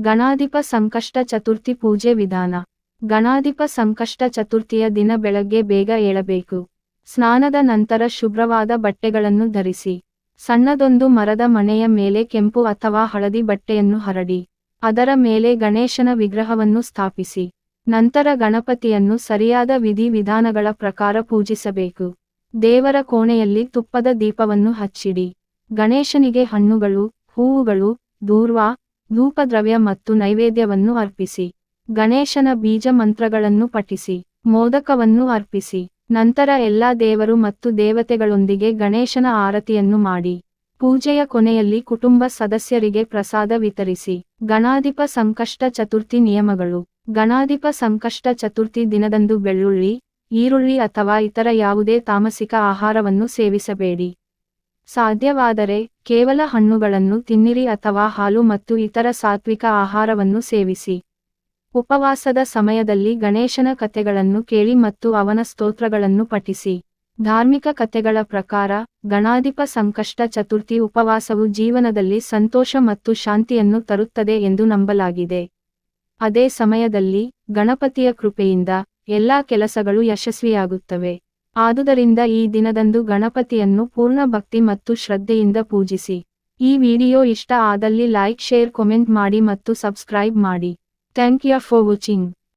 ಗಣಾಧಿಪ ಸಂಕಷ್ಟ ಚತುರ್ಥಿ ಪೂಜೆ ವಿಧಾನ. ಗಣಾಧಿಪ ಸಂಕಷ್ಟ ಚತುರ್ಥಿಯ ದಿನ ಬೆಳಗ್ಗೆ ಬೇಗ ಏಳಬೇಕು. ಸ್ನಾನದ ನಂತರ ಶುಭ್ರವಾದ ಬಟ್ಟೆಗಳನ್ನು ಧರಿಸಿ. ಸಣ್ಣದೊಂದು ಮರದ ಮನೆಯ ಮೇಲೆ ಕೆಂಪು ಅಥವಾ ಹಳದಿ ಬಟ್ಟೆಯನ್ನು ಹರಡಿ. ಅದರ ಮೇಲೆ ಗಣೇಶನ ವಿಗ್ರಹವನ್ನು ಸ್ಥಾಪಿಸಿ. ನಂತರ ಗಣಪತಿಯನ್ನು ಸರಿಯಾದ ವಿಧಿ ವಿಧಾನಗಳ ಪ್ರಕಾರ ಪೂಜಿಸಬೇಕು. ದೇವರ ಕೋಣೆಯಲ್ಲಿ ತುಪ್ಪದ ದೀಪವನ್ನು ಹಚ್ಚಿಡಿ. ಗಣೇಶನಿಗೆ ಹಣ್ಣುಗಳು, ಹೂವುಗಳು, ದೂರ್ವ ಧೂಪದ್ರವ್ಯ ಮತ್ತು ನೈವೇದ್ಯವನ್ನು ಅರ್ಪಿಸಿ. ಗಣೇಶನ ಬೀಜ ಮಂತ್ರಗಳನ್ನು ಪಠಿಸಿ. ಮೋದಕವನ್ನು ಅರ್ಪಿಸಿ. ನಂತರ ಎಲ್ಲಾ ದೇವರು ಮತ್ತು ದೇವತೆಗಳೊಂದಿಗೆ ಗಣೇಶನ ಆರತಿಯನ್ನು ಮಾಡಿ. ಪೂಜೆಯ ಕೊನೆಯಲ್ಲಿ ಕುಟುಂಬ ಸದಸ್ಯರಿಗೆ ಪ್ರಸಾದ ವಿತರಿಸಿ. ಗಣಾಧಿಪ ಸಂಕಷ್ಟ ಚತುರ್ಥಿ ನಿಯಮಗಳು. ಗಣಾಧಿಪ ಸಂಕಷ್ಟ ಚತುರ್ಥಿ ದಿನದಂದು ಬೆಳ್ಳುಳ್ಳಿ, ಈರುಳ್ಳಿ ಅಥವಾ ಇತರ ಯಾವುದೇ ತಾಮಸಿಕ ಆಹಾರವನ್ನು ಸೇವಿಸಬೇಡಿ. ಸಾಧ್ಯವಾದರೆ ಕೇವಲ ಹಣ್ಣುಗಳನ್ನು ತಿನ್ನಿರಿ ಅಥವಾ ಹಾಲು ಮತ್ತು ಇತರ ಸಾತ್ವಿಕ ಆಹಾರವನ್ನು ಸೇವಿಸಿ. ಉಪವಾಸದ ಸಮಯದಲ್ಲಿ ಗಣೇಶನ ಕಥೆಗಳನ್ನು ಕೇಳಿ ಮತ್ತು ಅವನ ಸ್ತೋತ್ರಗಳನ್ನು ಪಠಿಸಿ. ಧಾರ್ಮಿಕ ಕಥೆಗಳ ಪ್ರಕಾರ, ಗಣಾಧಿಪ ಸಂಕಷ್ಟ ಚತುರ್ಥಿ ಉಪವಾಸವು ಜೀವನದಲ್ಲಿ ಸಂತೋಷ ಮತ್ತು ಶಾಂತಿಯನ್ನು ತರುತ್ತದೆ ಎಂದು ನಂಬಲಾಗಿದೆ. ಅದೇ ಸಮಯದಲ್ಲಿ ಗಣಪತಿಯ ಕೃಪೆಯಿಂದ ಎಲ್ಲಾ ಕೆಲಸಗಳು ಯಶಸ್ವಿಯಾಗುತ್ತವೆ. ಆದುದರಿಂದ ಈ ದಿನದಂದು ಗಣಪತಿಯನ್ನು ಪೂರ್ಣ ಭಕ್ತಿ ಮತ್ತು ಶ್ರದ್ಧೆಯಿಂದ ಪೂಜಿಸಿ. ಈ ವಿಡಿಯೋ ಇಷ್ಟ ಆದಲ್ಲಿ ಲೈಕ್, ಶೇರ್ ಕಮೆಂಟ್ ಮಾಡಿ ಮತ್ತು ಸಬ್ಸ್ಕ್ರೈಬ್ ಮಾಡಿ. Thank you for watching